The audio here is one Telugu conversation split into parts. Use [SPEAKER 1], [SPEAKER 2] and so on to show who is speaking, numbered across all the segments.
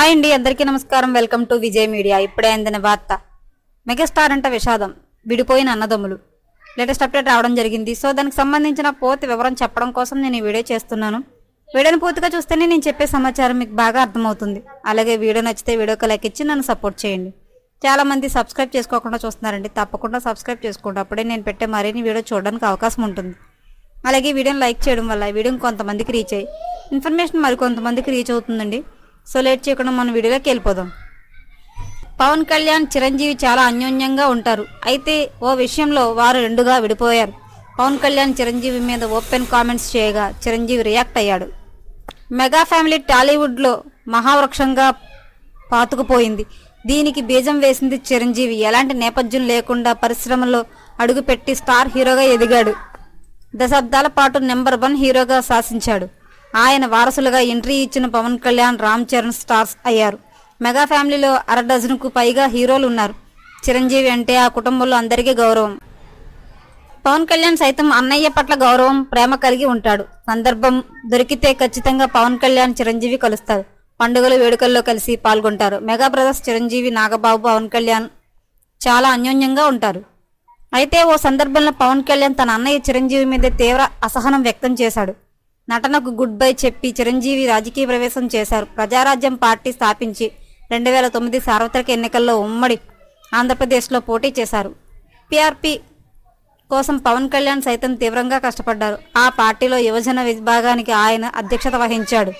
[SPEAKER 1] హాయ్ అండి అందరికీ నమస్కారం. Welcome to Vijay media. ఇప్పుడే అందిన వార్త. మెగాస్టార్ అంట విషాదం. విడిపోయిన అన్నదమ్ములు. లేటెస్ట్ అప్డేట్ రావడం జరిగింది. సో దానికి సంబంధించిన పూర్తి వివరం చెప్పడం కోసం నేను ఈ వీడియో చేస్తున్నాను. వీడియోని పూర్తిగా చూస్తేనే నేను చెప్పే సమాచారం మీకు బాగా అర్థమవుతుంది. అలాగే వీడియో నచ్చితే వీడియోకి లైక్ ఇచ్చి నన్ను సపోర్ట్ చేయండి. చాలామంది సబ్స్క్రైబ్ చేసుకోకుండా చూస్తున్నారండి. తప్పకుండా సబ్స్క్రైబ్ చేసుకోండి అప్పుడే నేను పెట్టే మరిన్ని వీడియో చూడడానికి అవకాశం ఉంటుంది. అలాగే వీడియోని లైక్ చేయడం వల్ల వీడియోని కొంతమందికి రీచ్ అయ్యి ఇన్ఫర్మేషన్ మరి కొంతమందికి రీచ్ అవుతుందండి. సో లేట్ చేయకుండా మన వీడియోలోకి వెళ్ళిపోదాం. పవన్ కళ్యాణ్ చిరంజీవి చాలా అన్యోన్యంగా ఉంటారు. అయితే ఓ విషయంలో వారు రెండుగా విడిపోయారు. పవన్ కళ్యాణ్ చిరంజీవి మీద ఓపెన్ కామెంట్స్ చేయగా చిరంజీవి రియాక్ట్ అయ్యాడు. మెగా ఫ్యామిలీ టాలీవుడ్లో మహావృక్షంగా పాతుకుపోయింది. దీనికి బీజం వేసింది చిరంజీవి. ఎలాంటి నేపథ్యం లేకుండా పరిశ్రమలో అడుగుపెట్టి స్టార్ హీరోగా ఎదిగాడు. దశాబ్దాల పాటు నెంబర్ వన్ హీరోగా శాసించాడు. ఆయన వారసులుగా ఎంట్రీ ఇచ్చిన పవన్ కళ్యాణ్ రామ్ చరణ్ స్టార్స్ అయ్యారు. మెగా ఫ్యామిలీలో అర డజన్కు పైగా హీరోలు ఉన్నారు. చిరంజీవి అంటే ఆ కుటుంబంలో అందరికీ గౌరవం. పవన్ కళ్యాణ్ సైతం అన్నయ్య పట్ల గౌరవం ప్రేమ కలిగి ఉంటాడు. సందర్భం దొరికితే ఖచ్చితంగా పవన్ కళ్యాణ్ చిరంజీవి కలుస్తారు. పండుగలు వేడుకల్లో కలిసి పాల్గొంటారు. మెగా బ్రదర్స్ చిరంజీవి నాగబాబు పవన్ కళ్యాణ్ చాలా అన్యోన్యంగా ఉంటారు. అయితే ఓ సందర్భంలో పవన్ కళ్యాణ్ తన అన్నయ్య చిరంజీవి మీద తీవ్ర అసహనం వ్యక్తం చేశాడు. నటనకు గుడ్ బై చెప్పి చిరంజీవి రాజకీయ ప్రవేశం చేశారు. ప్రజారాజ్యం పార్టీ స్థాపించి రెండు వేల తొమ్మిది సార్వత్రిక ఎన్నికల్లో ఉమ్మడి ఆంధ్రప్రదేశ్లో పోటీ చేశారు. పిఆర్పి కోసం పవన్ కళ్యాణ్ సైతం తీవ్రంగా కష్టపడ్డారు. ఆ పార్టీలో యువజన విభాగానికి ఆయన అధ్యక్షత వహించాడు.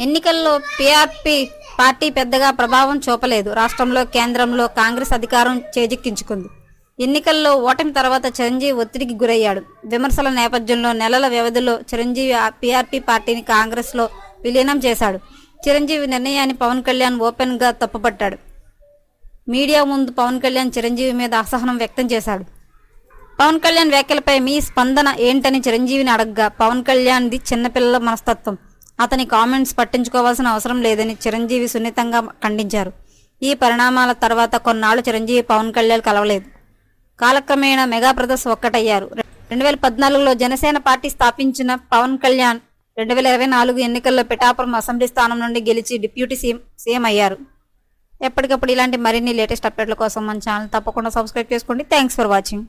[SPEAKER 1] ఎన్నికల్లో పీఆర్పీ పార్టీ పెద్దగా ప్రభావం చూపలేదు. రాష్ట్రంలో కేంద్రంలో కాంగ్రెస్ అధికారం చేజిక్కించుకుంది. ఎన్నికల్లో ఓటమి తర్వాత చిరంజీవి ఒత్తిడికి గురయ్యాడు. విమర్శల నేపథ్యంలో నెలల వ్యవధిలో చిరంజీవి పీఆర్పీ పార్టీని కాంగ్రెస్లో విలీనం చేశాడు. చిరంజీవి నిర్ణయాన్ని పవన్ కళ్యాణ్ ఓపెన్గా తప్పుపట్టాడు. మీడియా ముందు పవన్ కళ్యాణ్ చిరంజీవి మీద అసహనం వ్యక్తం చేశాడు. పవన్ కళ్యాణ్ వ్యాఖ్యలపై మీ స్పందన ఏంటని చిరంజీవిని అడగగా పవన్ కళ్యాణ్ది చిన్నపిల్లల మనస్తత్వం. అతని కామెంట్స్ పట్టించుకోవాల్సిన అవసరం లేదని చిరంజీవి సున్నితంగా ఖండించారు. ఈ పరిణామాల తర్వాత కొన్నాళ్ళు చిరంజీవి పవన్ కళ్యాణ్ కలవలేదు. కాలక్రమేణా మెగా బ్రదర్స్ ఒక్కటయ్యారు. రెండు వేల పద్నాలుగులో జనసేన పార్టీ స్థాపించిన పవన్ కళ్యాణ్ రెండు వేల ఇరవై నాలుగు ఎన్నికల్లో పిఠాపురం అసెంబ్లీ స్థానం నుండి గెలిచి డిప్యూటీ సీఎం సీఎం అయ్యారు. ఎప్పటికప్పుడు ఇలాంటి మరిన్ని లేటెస్ట్ అప్డేట్ల కోసం మన ఛానల్ తప్పకుండా సబ్స్క్రైబ్ చేసుకోండి. Thanks for watching.